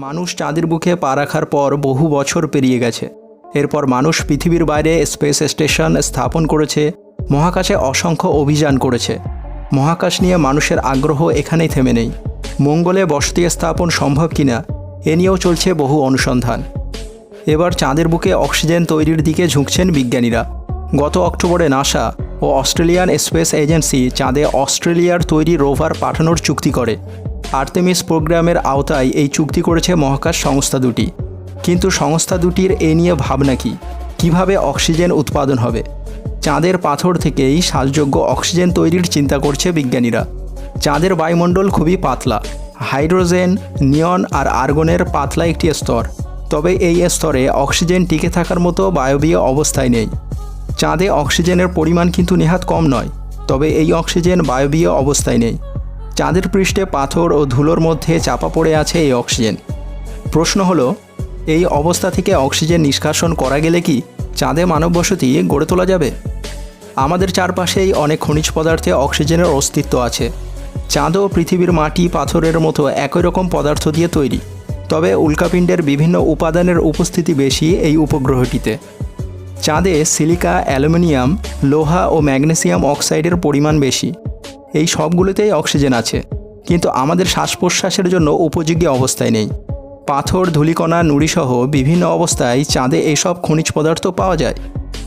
মানুষ চাঁদের বুকে পা রাখার পর বহু বছর পেরিয়ে গেছে। এরপর মানুষ পৃথিবীর বাইরে স্পেস স্টেশন স্থাপন করেছে, মহাকাশে অসংখ্য অভিযান করেছে। মহাকাশ নিয়ে মানুষের আগ্রহ এখানেই থেমে নেই। মঙ্গলে বসতি স্থাপন সম্ভব কিনা, এ নিয়েও চলছে বহু অনুসন্ধান। এবার চাঁদের বুকে অক্সিজেন তৈরির দিকে ঝুঁকছেন বিজ্ঞানীরা। গত অক্টোবরে নাসা ও অস্ট্রেলিয়ান স্পেস এজেন্সি চাঁদে অস্ট্রেলিয়ার তৈরি রোভার পাঠানোর চুক্তি করে। আর্তেমিস প্রোগ্রামের আওতায় এই চুক্তি করেছে মহাকাশ সংস্থা দুটি। কিন্তু সংস্থা দুটির এ নিয়ে ভাবনা কি? কীভাবে অক্সিজেন উৎপাদন হবে? চাঁদের পাথর থেকেই শ্বাসযোগ্য অক্সিজেন তৈরির চিন্তা করছে বিজ্ঞানীরা। চাঁদের বায়ুমণ্ডল খুবই পাতলা। হাইড্রোজেন, নিয়ন আর আর্গনের পাতলা একটি স্তর। তবে এই স্তরে অক্সিজেন টিকে থাকার মতো বায়বীয় অবস্থায় নেই। চাঁদে অক্সিজেনের পরিমাণ কিন্তু নেহাত কম নয়। তবে এই অক্সিজেন বায়বীয় অবস্থায় নেই। চাঁদের পৃষ্ঠে পাথর ও ধুলোর মধ্যে চাপা পড়ে আছে এই অক্সিজেন। প্রশ্ন হলো, এই অবস্থা থেকে অক্সিজেন নিষ্কাশন করা গেলে কি চাঁদে মানব বসতি গড়ে তোলা যাবে? আমাদের চারপাশেই অনেক খনিজ পদার্থে অক্সিজেনের অস্তিত্ব আছে। চাঁদও পৃথিবীর মাটি পাথরের মতো একই রকম পদার্থ দিয়ে তৈরি। তবে উল্কাপিণ্ডের বিভিন্ন উপাদানের উপস্থিতি বেশি এই উপগ্রহটিতে। চাঁদে সিলিকা, অ্যালুমিনিয়াম, লোহা ও ম্যাগনেসিয়াম অক্সাইডের পরিমাণ বেশি। এই সবগুলোতেই অক্সিজেন আছে। কিন্তু আমাদের শ্বাস প্রশ্বাসের জন্য উপযোগী অবস্থায় নেই। পাথর, ধূলিকণা, নুড়িসহ বিভিন্ন অবস্থায় চাঁদে এসব খনিজ পদার্থ পাওয়া যায়।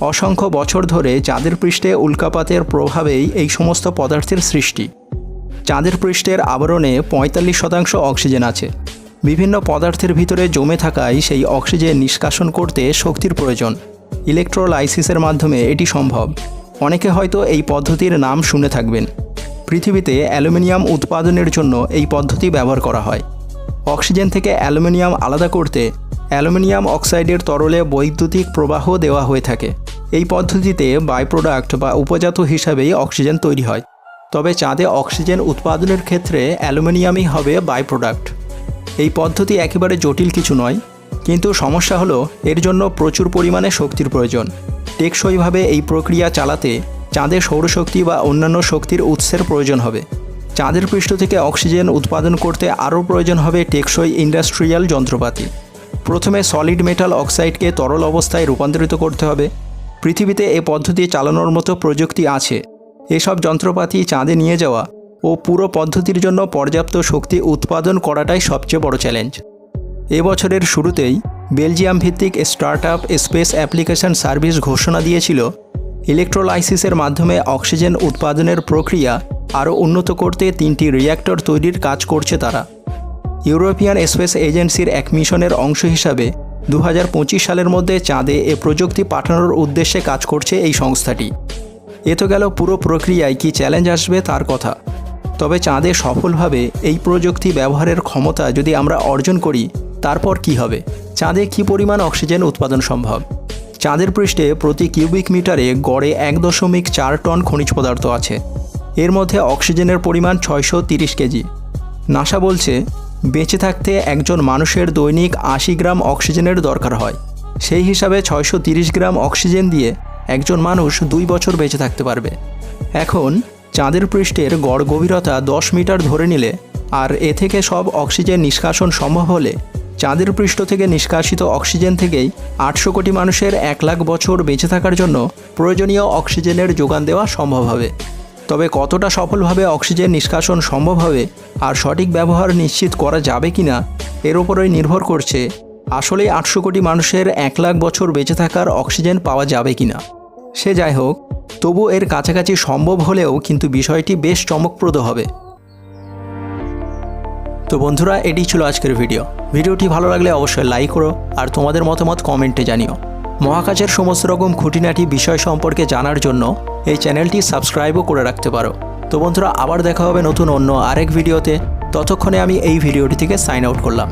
অসংখ্য বছর ধরে চাঁদের পৃষ্ঠে উল্কাপাতের প্রভাবেই এই সমস্ত পদার্থের সৃষ্টি। চাঁদের পৃষ্ঠের আবরণে পঁয়তাল্লিশ শতাংশ অক্সিজেন আছে। বিভিন্ন পদার্থের ভিতরে জমে থাকায় সেই অক্সিজেন নিষ্কাশন করতে শক্তির প্রয়োজন। ইলেকট্রোলাইসিসের মাধ্যমে এটি সম্ভব। অনেকে হয়তো এই পদ্ধতির নাম শুনে থাকবেন। পৃথিবীতে অ্যালুমিনিয়াম উৎপাদনের জন্য এই পদ্ধতি ব্যবহার করা হয়। অক্সিজেন থেকে অ্যালুমিনিয়াম আলাদা করতে অ্যালুমিনিয়াম অক্সাইডের তরলে বৈদ্যুতিক প্রবাহ দেওয়া হয়ে থাকে। এই পদ্ধতিতে বাই প্রোডাক্ট বা উপজাত হিসাবেই অক্সিজেন তৈরি হয়। তবে চাঁদে অক্সিজেন উৎপাদনের ক্ষেত্রে অ্যালুমিনিয়ামই হবে বাই প্রোডাক্ট এই পদ্ধতি একেবারে জটিল কিছু নয়, কিন্তু সমস্যা হলো এর জন্য প্রচুর পরিমাণে শক্তির প্রয়োজন। টেকসইভাবে এই প্রক্রিয়া চালাতে চাঁদে সৌরশক্তি বা অন্যান্য শক্তির উৎসের প্রয়োজন হবে। চাঁদের পৃষ্ঠ থেকে অক্সিজেন উৎপাদন করতে আরও প্রয়োজন হবে টেকসই ইন্ডাস্ট্রিয়াল যন্ত্রপাতি। প্রথমে সলিড মেটাল অক্সাইডকে তরল অবস্থায় রূপান্তরিত করতে হবে। পৃথিবীতে এ পদ্ধতি চালানোর মতো প্রযুক্তি আছে। এসব যন্ত্রপাতি চাঁদে নিয়ে যাওয়া ও পুরো পদ্ধতির জন্য পর্যাপ্ত শক্তি উৎপাদন করাটাই সবচেয়ে বড় চ্যালেঞ্জ। এবছরের শুরুতেই বেলজিয়াম ভিত্তিক start up space application service ঘোষণা দিয়েছিল ইলেকট্রোলাইসিসের মাধ্যমে অক্সিজেন উৎপাদনের প্রক্রিয়া আরও উন্নত করতে তিনটি রিয়্যাক্টর তৈরির কাজ করছে তারা। ইউরোপিয়ান স্পেস এজেন্সির এক মিশনের অংশ হিসাবে দু হাজার পঁচিশ সালের মধ্যে চাঁদে এ প্রযুক্তি পাঠানোর উদ্দেশ্যে কাজ করছে এই সংস্থাটি। এ তো গেল পুরো প্রক্রিয়ায় কী চ্যালেঞ্জ আসবে তার কথা। তবে চাঁদে সফলভাবে এই প্রযুক্তি ব্যবহারের ক্ষমতা যদি আমরা অর্জন করি, তারপর কি হবে? চাঁদে কী পরিমাণ অক্সিজেন উৎপাদন সম্ভব? চাঁদের পৃষ্ঠে প্রতি কিউবিক মিটারে গড়ে এক দশমিক চার টন খনিজ পদার্থ আছে। এর মধ্যে অক্সিজেনের পরিমাণ ছয়শো তিরিশ কেজি। নাসা বলছে, বেঁচে থাকতে একজন মানুষের দৈনিক আশি গ্রাম অক্সিজেনের দরকার হয়। সেই হিসাবে ছয়শো তিরিশ গ্রাম অক্সিজেন দিয়ে একজন মানুষ দুই বছর বেঁচে থাকতে পারবে। এখন, চাঁদের পৃষ্ঠের গড় গভীরতা দশ মিটার ধরে নিলে আর এ থেকে সব অক্সিজেন নিষ্কাশন সম্ভব হলে চাঁদের পৃষ্ঠ থেকে নিষ্কাশিত অক্সিজেন থেকেই আটশো কোটি মানুষের এক লাখ বছর বেঁচে থাকার জন্য প্রয়োজনীয় অক্সিজেনের যোগান দেওয়া সম্ভব হবে। তবে কতটা সফলভাবে অক্সিজেন নিষ্কাশন সম্ভব হবে আর সঠিক ব্যবহার নিশ্চিত করা যাবে কি না এর ওপরই নির্ভর করছে আসলে আটশো কোটি মানুষের এক লাখ বছর বেঁচে থাকার অক্সিজেন পাওয়া যাবে কি না সে যাই হোক, তবু এর কাছাকাছি সম্ভব হলেও কিন্তু বিষয়টি বেশ চমকপ্রদ হবে। তো বন্ধুরা এটি ছিল আজকের ভিডিও ভিডিওটি ভালো লাগলে অবশ্যই লাইক করো আর তোমাদের মতামত কমেন্টে জানিও। মহাকাশের সমস্ত রকম খুঁটিনাটি বিষয় সম্পর্কে জানার জন্য এই চ্যানেলটি সাবস্ক্রাইবও করে রাখতে পারো। তো বন্ধুরা, আবার দেখা হবে নতুন অন্য আরেক ভিডিওতে ততক্ষণে আমি এই ভিডিওটি থেকে সাইন আউট করলাম।